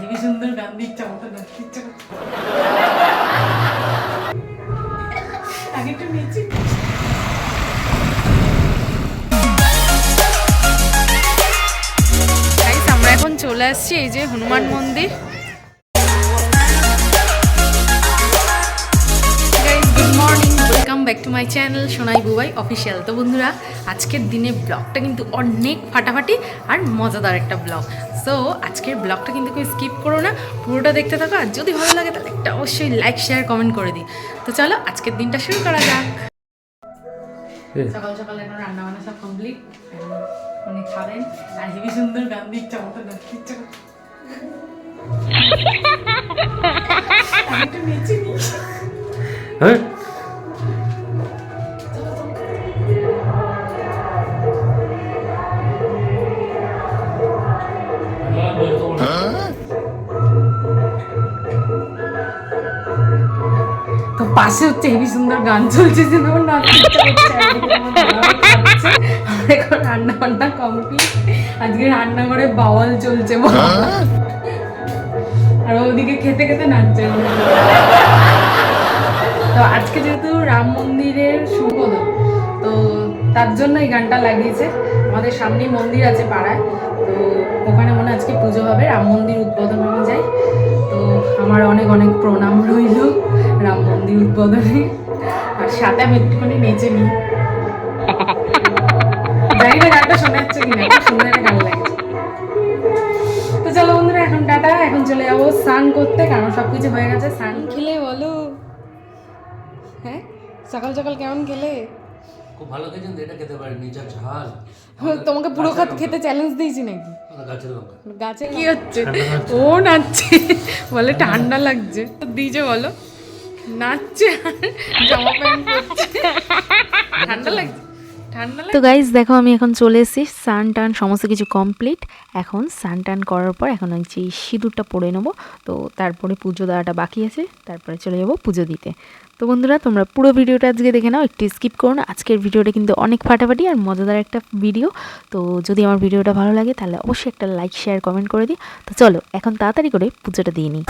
Heavy সুন্দর গান দিচ্ছে মতো নাচতে ইচ্ছে করছে। আগে একটু নিচ্ছি আমরা এখন চলে আসছি এই যে হনুমান মন্দির welcome back to my channel Sonai Bubai official. তো বন্ধুরা আজকের দিনে ব্লগটা কিন্তু অনেক ফাটাফাটি আর মজাদার একটা ব্লগ। সো আজকের ব্লগটা কিন্তু কেউ স্কিপ করো না পুরোটা দেখতে থাকো আর যদি ভালো লাগে তাহলে একটা অবশ্যই লাইক শেয়ার কমেন্ট করে দিই তো চলো আজকের দিনটা শুরু করা যাক। সকাল সকাল এখন রান্না বান্না সব কমপ্লিট উনি খাবেন। আর হেবি সুন্দর গান দিচ্ছে মতো নাচতে। হ্যাঁ? পাশে হচ্ছে হেবি সুন্দর গান চলছে যে এখন রান্না বান্না কমপ্লিট আজকে রান্নাঘরে বাওয়াল চলছে। আর ওদিকে খেতে খেতে নাচছে। তো আজকে যেহেতু রাম মন্দিরের শুভোদয় তো তার জন্য এই গানটা লাগিয়েছে। আমাদের সামনেই মন্দির আছে পাড়ায়। তো ওখানে মনে আজকে পুজো হবে, রাম মন্দির উদ্বোধন অনুযায়ী তো আমার অনেক অনেক প্রণাম রইল রাম মন্দির উদ্বোধনে। আর সাথে আমি একটুখানি নেচে নিই। জানি না গানটা শোনা যাচ্ছে কিনা সুন্দর একটা গান লাগছে। তো চলো বন্ধুরা, এখন টাটা, এখন চলে যাব স্নান করতে, কারণ সব কিছু হয়ে গেছে, স্নান খেলে বলো। হ্যাঁ? সকাল সকাল কেমন খেলে? খুব ভালো খেয়েছেন এটা খেতে পারেন নিচা ঝাল। তোমাকে পুরো খাত খেতে চ্যালেঞ্জ দিয়েছি নাকি? গাছের লঙ্কা। গাছে কি হচ্ছে? ও নাচছে। বলে ঠান্ডা লাগছে। দিজে বলো। নাচছে আর জামা প্যান্ট পরছে। ঠান্ডা লাগছে? তো গাইজ দেখো আমি এখন চলে এসেছি সান টান সমস্ত কিছু কমপ্লিট এখন সান টান করার পর এখন ওই যে সিঁদুরটা পরে নেব তো তারপরে পুজো দেওয়াটা বাকি আছে তারপরে চলে যাব পুজো দিতে। তো বন্ধুরা তোমরা পুরো ভিডিওটা আজকে দেখে নাও একটু স্কিপ করো না। আজকের ভিডিওটা কিন্তু অনেক ফাটাফাটি আর মজাদার একটা ভিডিও তো যদি আমার ভিডিওটা ভালো লাগে তাহলে অবশ্যই একটা লাইক শেয়ার কমেন্ট করে দিই তো চলো এখন তাড়াতাড়ি করে পুজোটা দিয়ে নিই।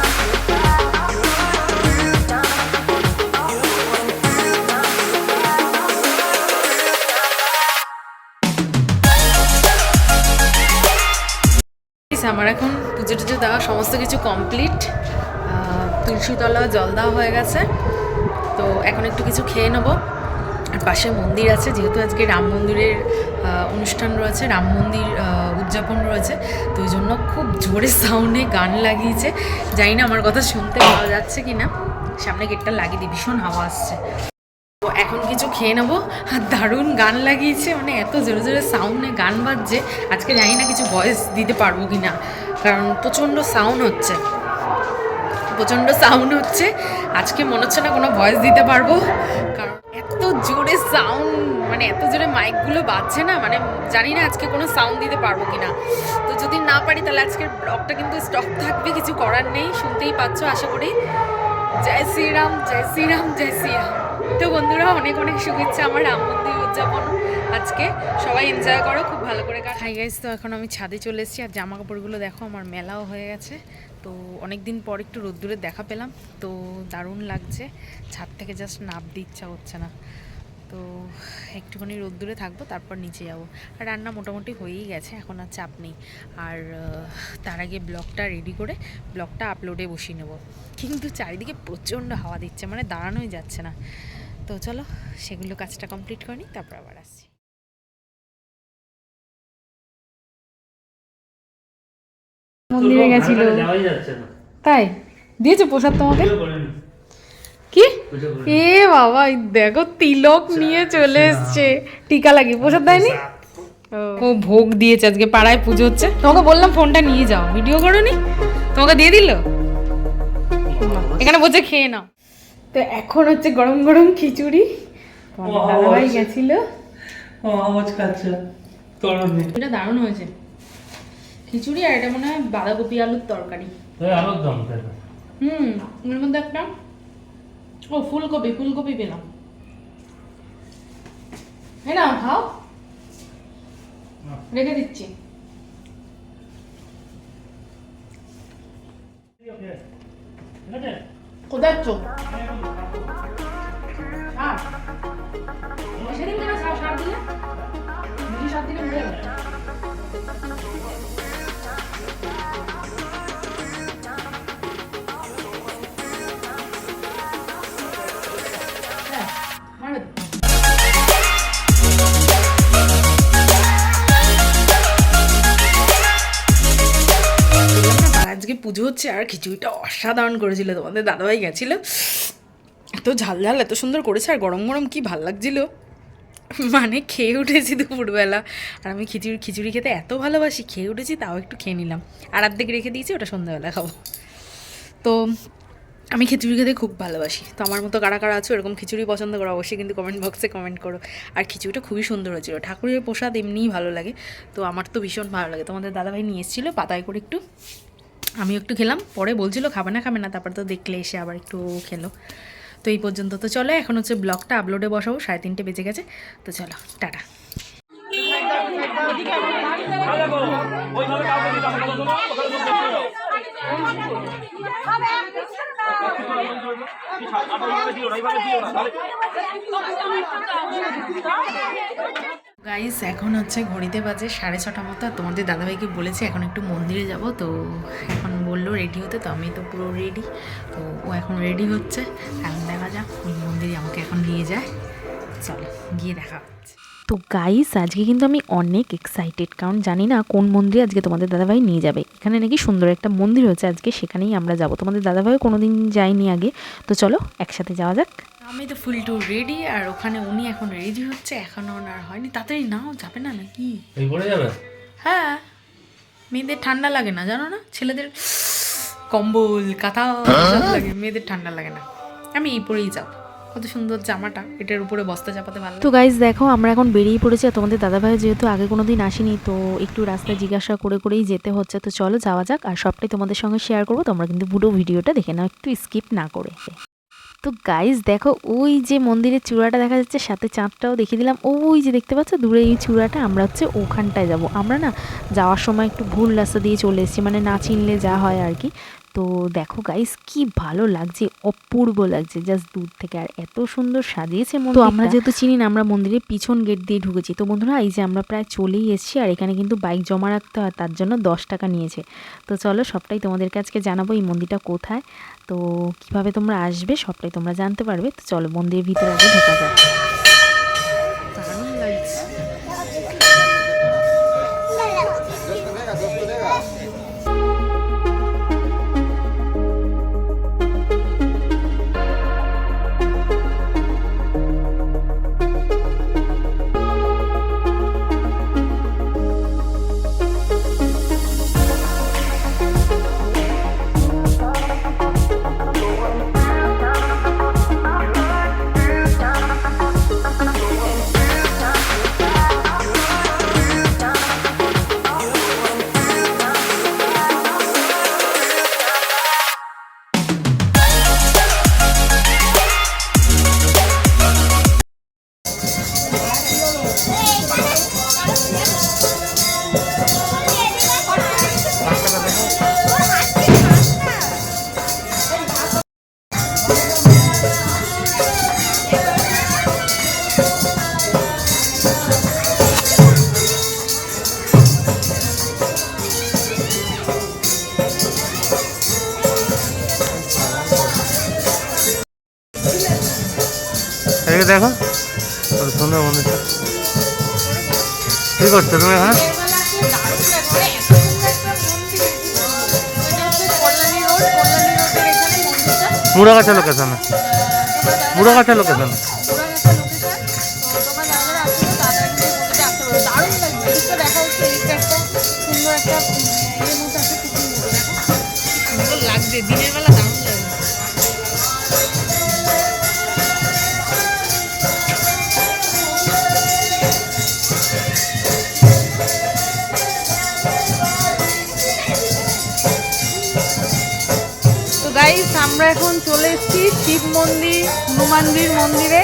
আমার এখন পুজো টুজো দেওয়া সমস্ত কিছু কমপ্লিট তুলসীতলা জল দেওয়া হয়ে গেছে। তো এখন একটু কিছু খেয়ে নেব। আর পাশে মন্দির আছে, যেহেতু আজকে রাম মন্দিরের অনুষ্ঠান রয়েছে, রাম মন্দির উদযাপন রয়েছে, তো ওই জন্য খুব জোরে সাউন্ডে গান লাগিয়েছে। জানি না আমার কথা শুনতে পাওয়া যাচ্ছে কি না সামনে গেটটা লাগিয়ে দিই ভীষণ হাওয়া আসছে। তো এখন কিছু খেয়ে নেব। আর দারুণ গান লাগিয়েছে মানে এত জোরে জোরে সাউন্ডে গান বাজছে। আজকে জানি না কিছু ভয়েস দিতে পারব কি না কারণ প্রচণ্ড সাউন্ড হচ্ছে। প্রচণ্ড সাউন্ড হচ্ছে। আজকে মনে হচ্ছে না কোনো ভয়েস দিতে পারব। কারণ এত জোরে সাউন্ড মানে এত জোরে মাইকগুলো বাজছে না মানে জানি না আজকে কোনো সাউন্ড দিতে পারব কি না তো যদি না পারি, তাহলে আজকের ব্লগটা কিন্তু স্টপ থাকবে, কিছু করার নেই, শুনতেই পাচ্ছ, আশা করি। জয় শ্রীরাম জয় শ্রীরাম জয় শ্রীরাম। তো বন্ধুরা, অনেক অনেক শুভেচ্ছা আমার রাম মন্দির উদযাপন আজকে। সবাই এনজয় করো, খুব ভালো করে হাই গাইজ তো এখন আমি ছাদে চলে এসেছি আর জামা কাপড়গুলো দেখো, আমার মেলাও হয়ে গেছে। তো অনেক দিন পর একটু রোদ্দুরে দেখা পেলাম। তো দারুণ লাগছে। ছাদ থেকে জাস্ট নাপ দিচ্ছা হচ্ছে না। তো একটুখানি রোদ্দুরে থাকব তারপর নিচে যাব। আর রান্না মোটামুটি হয়েই গেছে এখন আর চাপ নেই। আর তার আগে ব্লগটা রেডি করে ব্লগটা আপলোডে বসিয়ে নেব। কিন্তু চারিদিকে প্রচণ্ড হাওয়া দিচ্ছে মানে দাঁড়ানোই যাচ্ছে না। তো চলো সেগুলো কাজটা কমপ্লিট করে নিই তারপর আবার আসছি। মন্দিরে গেছিল। তাই? দিয়েছে প্রসাদ তোমাকে। কি। এ বাবা দেখো তিলক নিয়ে চলে এসছে। টিকা লাগিয়ে প্রসাদ দেয়নি? ও ভোগ দিয়েছে আজকে পাড়ায় পুজো হচ্ছে। তোমাকে বললাম ফোনটা নিয়ে যাও ভিডিও করো নি তোমাকে দিয়ে দিল? এখানে বসে খেয়ে নাও। তো এখন হচ্ছে গরম গরম খিচুড়ি। দাদাভাই। গেছিল। আওয়াজ খাচ্ছে এটা দারুণ হয়েছে। খিচুড়ি আর এটা মনে হয় বাঁধাকপি আলুর তরকারি? হুম এর মধ্যে একটা ও ফুলকপি ফুলকপি পেলাম হ্যাঁ না খাও রেখে দিচ্ছি কোথায় চোখ পুজো হচ্ছে আর খিচুড়িটা অসাধারণ করেছিল। তোমাদের দাদাভাই গেছিল। এত ঝাল ঝাল, এত সুন্দর করেছে আর গরম গরম কি ভালো লাগছিল। মানে খেয়ে উঠেছি দুপুরবেলা। আর আমি খিচুড়ি খিচুড়ি খেতে এত ভালোবাসি, খেয়ে উঠেছি তাও একটু খেয়ে নিলাম। আর অর্ধেক রেখে দিয়েছি, ওটা সন্ধ্যাবেলা খাব। তো আমি খিচুড়ি খেতে খুব ভালোবাসি। তো আমার মতো কারা কারা আছো, এরকম খিচুড়ি পছন্দ করো, অবশ্যই কিন্তু কমেন্ট বক্সে কমেন্ট করো। আর খিচুড়িটা খুবই সুন্দর হয়েছিল। ঠাকুরের প্রসাদ এমনিই ভালো লাগে। তো আমার তো ভীষণ ভালো লাগে। তোমাদের দাদাভাই নিয়ে এসেছিল পাতায় করে একটু। আমিও একটু খেলাম, পরে বলছিল খাবে না খাবে না, তারপর তো দেখলে এসে আবার একটু খেলো। তো এই পর্যন্ত তো চলো, এখন হচ্ছে ব্লগটা আপলোডে বসাবো, সাড়ে তিনটে বেজে গেছে, তো চলো, টাটা। গাইস এখন হচ্ছে ঘড়িতে বাজে সাড়ে ছটা মতো। তোমাদের দাদাভাইকে বলেছে এখন একটু মন্দিরে যাব। তো এখন বলল রেডি হতে, তো আমি তো পুরো রেডি তো ও এখন রেডি হচ্ছে। এখন দেখা যাক মন্দিরে আমাকে এখন নিয়ে যায়। চলো, গিয়ে দেখা হচ্ছে। তো গাইস আজকে কিন্তু আমি অনেক এক্সাইটেড কারণ জানি না কোন মন্দিরে আজকে তোমাদের দাদাভাই নিয়ে যাবে। এখানে নাকি সুন্দর একটা মন্দির হয়েছে আজকে সেখানেই আমরা যাব। তোমাদের দাদাভাই কোনো দিন যাইনি আগে। তো চলো একসাথে যাওয়া যাক। আমি তো ফুল টু রেডি আর ওখানে উনি এখন রেডি হচ্ছে এখনও ওনার হয়নি। তাড়াতাড়ি নাও যাবে না নাকি? এই পড়ে যাবে? হ্যাঁ। মেয়েদের ঠান্ডা লাগে না জানো না? ছেলেদের কম্বল কাঁথা লাগে। মেয়েদের ঠান্ডা লাগে না। আমি এই পরেই যাব। কত সুন্দর জামাটা, এটার উপরে বস্তা চাপাতে ভালো তো গাইজ দেখো, আমরা এখন বেরিয়ে পড়েছি আর তোমাদের দাদাভাই যেহেতু আগে কোনো দিন আসেনি, তো একটু রাস্তায় জিজ্ঞাসা করে করেই যেতে হচ্ছে। তো চলো, যাওয়া যাক আর সবটাই তোমাদের সঙ্গে শেয়ার করব। তোমরা কিন্তু পুরো ভিডিওটা দেখে নাও, একটু স্কিপ না করে। তো গাইজ দেখো, ওই যে মন্দিরের চূড়াটা দেখা যাচ্ছে, সাথে চাঁদটাও দেখিয়ে দিলাম। ওই যে দেখতে পাচ্ছ, দূরে এই চূড়াটা, আমরা হচ্ছে ওখানটায় যাব। আমরা না যাওয়ার সময় একটু ভুল রাস্তা দিয়ে চলে এসেছি মানে না চিনলে যা হয় আর কি। তো দেখো গাইস কি ভালো লাগছে অপূর্ব লাগছে জাস্ট দূর থেকে আর এত সুন্দর সাজিয়েছে তো আমরা যেহেতু চিনি না আমরা মন্দিরের পিছন গেট দিয়ে ঢুকেছি। তো বন্ধুরা এই যে আমরা প্রায় চলেই এসেছি আর এখানে কিন্তু বাইক জমা রাখতে হয় তার জন্য দশ টাকা নিয়েছে। তো চলো সবটাই তোমাদের কাছকে জানাব এই মন্দিরটা কোথায়। তো কীভাবে তোমরা আসবে সবটাই তোমরা জানতে পারবে। তো চলো মন্দিরের ভিতরে আগে ঢোকা যাক। কি করছ তুমি এখানে মুড়াগাছা লোকেশনে মুড়াগাছা লোকেশনে লাগছে দিনের বেলা চলে এসেছি শিব মন্দির হনুমানজির মন্দিরে।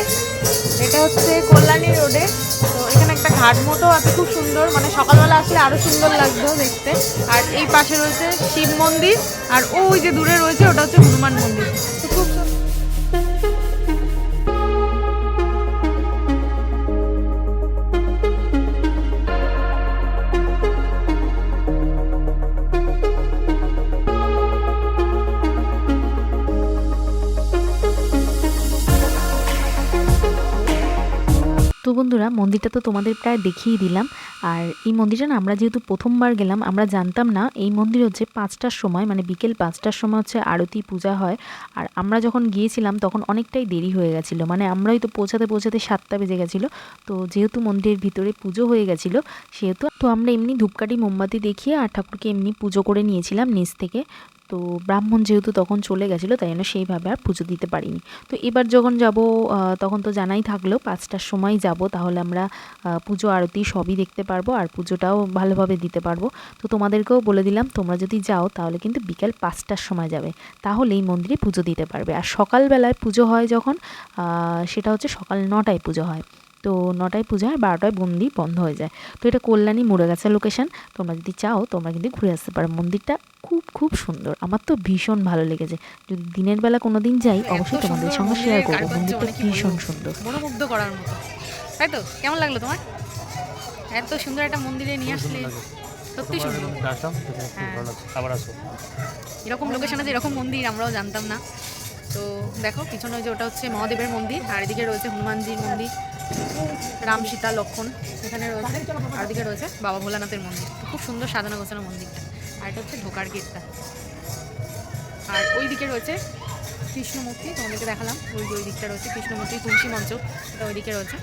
এটা হচ্ছে কল্যাণী রোডে। তো এখানে একটা ঘাট মতো আছে, খুব সুন্দর। মানে সকালবেলা আসলে আরও সুন্দর লাগতো দেখতে। আর এই পাশে রয়েছে শিব মন্দির, আর ওই যে দূরে রয়েছে, ওটা হচ্ছে হনুমান মন্দির। তো খুব সুন্দর তো বন্ধুরা, মন্দিরটা তো তোমাদের প্রায় দেখিয়ে দিলাম। আর এই মন্দিরটা না, আমরা যেহেতু প্রথমবার গেলাম, আমরা জানতাম না, এই মন্দির হচ্ছে পাঁচটার সময় মানে বিকেল পাঁচটার সময় হচ্ছে আরতি, পূজা হয়। আর আমরা যখন গিয়েছিলাম, তখন অনেকটাই দেরি হয়ে গেছিল মানে আমরাই তো পৌঁছাতে পৌঁছাতে সাতটা বেজে গেছিল। তো যেহেতু মন্দিরের ভিতরে পুজো হয়ে গেছিল, সেহেতু তো আমরা এমনি ধূপকাঠি, মোমবাতি দেখিয়ে আর ঠাকুরকে এমনি পুজো করে নিয়েছিলাম নিচ থেকে। তো ব্রাহ্মণ যেহেতু তখন চলে গেছিল, তাই জন্য সেইভাবে আর পুজো দিতে পারিনি। তো এবার যখন যাব তখন তো জানাই থাকল, পাঁচটার সময় যাব, তাহলে আমরা পুজো আরতি সবই দেখতে পারব আর পুজোটাও ভালোভাবে দিতে পারব। তো তোমাদেরকেও বলে দিলাম, তোমরা যদি যাও, তাহলে কিন্তু বিকেল পাঁচটার সময় যাবে। তাহলে এই মন্দিরে পুজো দিতে পারবে। আর সকালবেলায় পুজো হয় যখন সেটা হচ্ছে সকাল নটায় পুজো হয়। তো নটায় পূজা হয় বারোটায় বন্দি বন্ধ হয়ে যায়। তো এটা কল্যাণী মুড়েগাছা লোকেশন তোমরা যদি চাও তোমরা কিন্তু ঘুরে আসতে পারো। মন্দিরটা খুব খুব সুন্দর। আমার তো ভীষণ ভালো লেগেছে। যদি দিনের বেলা কোনো দিন যাই এত অবশ্যই তোমাদের সঙ্গে শেয়ার করব। মন্দিরটা মানে কি ভীষণ সুন্দর। মনোমুগ্ধ করার মতো। তাই তো? কেমন লাগল তোমার? এত সুন্দর একটা মন্দিরে নিয়ে আসলে সত্যি সুন্দর। হ্যাঁ। আবার এরকম লোকেশন আছে এরকম মন্দির আমরাও জানতাম না। তো দেখো, পিছনে যে ওটা হচ্ছে মহাদেবের মন্দির, আর এদিকে রয়েছে হনুমানজির মন্দির, রাম সীতা লক্ষণ এখানে রয়েছে, আর এদিকে রয়েছে বাবা ভোলানাথের মন্দির। খুব সুন্দর সাজানো গোছানো মন্দিরটা। আর এটা হচ্ছে ঢোকার গেটটা। আর ওই দিকে রয়েছে কৃষ্ণমূর্তি, তোমাদেরকে দেখালাম, ওই ওই দিকটা রয়েছে কৃষ্ণমূর্তি, তুলসী মঞ্চ, এটা ওই দিকে রয়েছে।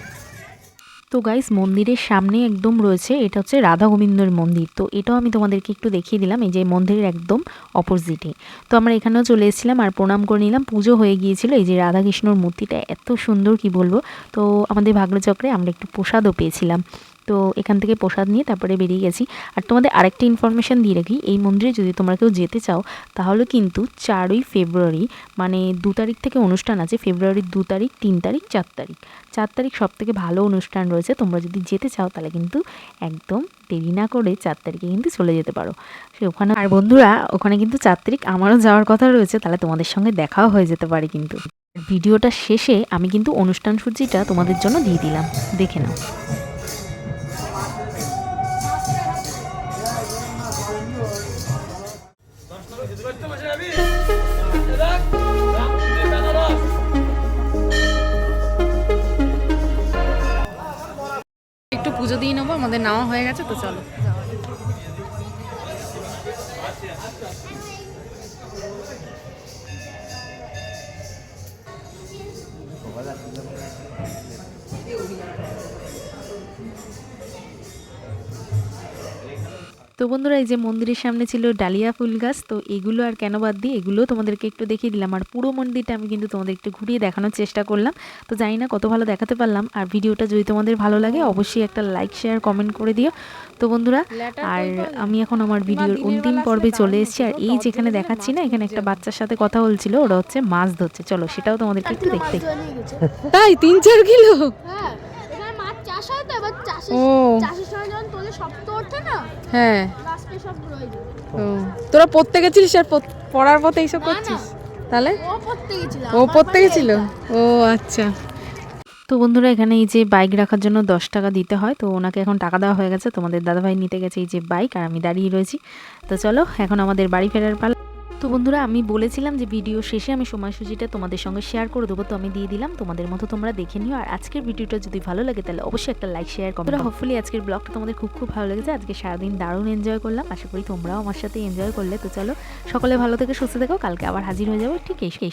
তো গাইস মন্দিরের সামনে একদম রয়েছে, এটা হচ্ছে রাধা গোবিন্দর মন্দির। তো এটাও আমি তোমাদেরকে একটু দেখিয়ে দিলাম, এই যে মন্দিরের একদম অপোজিটে তো আমরা এখানেও চলে এসেছিলাম আর প্রণাম করে নিলাম, পুজো হয়ে গিয়েছিল, এই যে রাধা কৃষ্ণর মূর্তিটা, এত সুন্দর কি বলব? তো আমাদের ভাগ্যচক্রে আমরা একটু প্রসাদও পেয়েছিলাম। তো এখান থেকে প্রসাদ নিয়ে তারপরে বেরিয়ে গেছি। আর তোমাদের আরেকটা ইনফরমেশান দিয়ে রাখি, এই মন্দিরে যদি তোমরা কেউ যেতে চাও, তাহলে কিন্তু চারই ফেব্রুয়ারি মানে দু তারিখ থেকে অনুষ্ঠান আছে, ফেব্রুয়ারির দু তারিখ, তিন তারিখ, চার তারিখ। চার তারিখ সব থেকে ভালো অনুষ্ঠান রয়েছে, তোমরা যদি যেতে চাও, তাহলে কিন্তু একদম দেরি না করে চার তারিখে কিন্তু চলে যেতে পারো। সে ওখানে আর বন্ধুরা, ওখানে কিন্তু চার তারিখ আমারও যাওয়ার কথা রয়েছে, তাহলে তোমাদের সঙ্গে দেখাও হয়ে যেতে পারে কিন্তু। ভিডিওটা শেষে আমি কিন্তু অনুষ্ঠান সূচিটা তোমাদের জন্য দিয়ে দিলাম, দেখে নাও। দিয়ে নেব আমাদের নেওয়া হয়ে গেছে তো চলো। তো বন্ধুরা এই যে মন্দিরের সামনে ছিল ডালিয়া ফুল গাছ তো এগুলো আর কেন বাদ দিই এগুলো তোমাদেরকে একটু দেখিয়ে দিলাম। আর পুরো মন্দিরটা আমি কিন্তু তোমাদের একটু ঘুরিয়ে দেখানোর চেষ্টা করলাম। তো জানি না কত ভালো দেখাতে পারলাম। আর ভিডিওটা যদি তোমাদের ভালো লাগে অবশ্যই একটা লাইক শেয়ার কমেন্ট করে দিও। তো বন্ধুরা আর আমি এখন আমার ভিডিওর অন্তিম পর্বে চলে এসেছি। আর এই যেখানে দেখাচ্ছি না এখানে একটা বাচ্চার সাথে কথা বলছিল ওরা হচ্ছে মাছ ধরছে। চলো সেটাও তোমাদেরকে একটু দেখতে। তাই তিন চার কিলো? হ্যাঁ। চাষ হয় তো এবার চাষের ও। চাষের সময় যখন তোলে তো ওঠে না হ্যাঁ। লাস্টে সব রয়ে ও। তোরা পড়তে গেছিলিস আর পড়ার পথে এইসব করছিস? তাহলে? ও পড়তে গেছিল ও পড়তে গেছিল? ও আচ্ছা। তো বন্ধুরা এখানে এই যে বাইক রাখার জন্য দশ টাকা দিতে হয় তো ওনাকে এখন টাকা দেওয়া হয়ে গেছে। তোমাদের দাদাভাই নিতে গেছে এই যে বাইক আর আমি দাঁড়িয়ে রয়েছি। তো চলো এখন আমাদের বাড়ি ফেরার পালা। তো বন্ধুরা আমি বলেছিলাম যে ভিডিও শেষে আমি সময়সূচিটা তোমাদের সঙ্গে শেয়ার করে দেবো তো আমি দিয়ে দিলাম। তোমাদের মতো তোমরা দেখে নিও। আর আজকের ভিডিওটা যদি ভালো লাগে তাহলে অবশ্যই একটা লাইক শেয়ার করো হোপফুলি আজকের ব্লগটা তোমাদের খুব খুব ভালো লেগেছে। আজকে সারাদিন দারুণ এনজয় করলাম। আশা করি তোমরাও আমার সাথে এনজয় করলে। তো চলো সকলে ভালো থেকে সুস্থ থেকো। কালকে আবার হাজির হয়ে যাব। ঠিক এই এই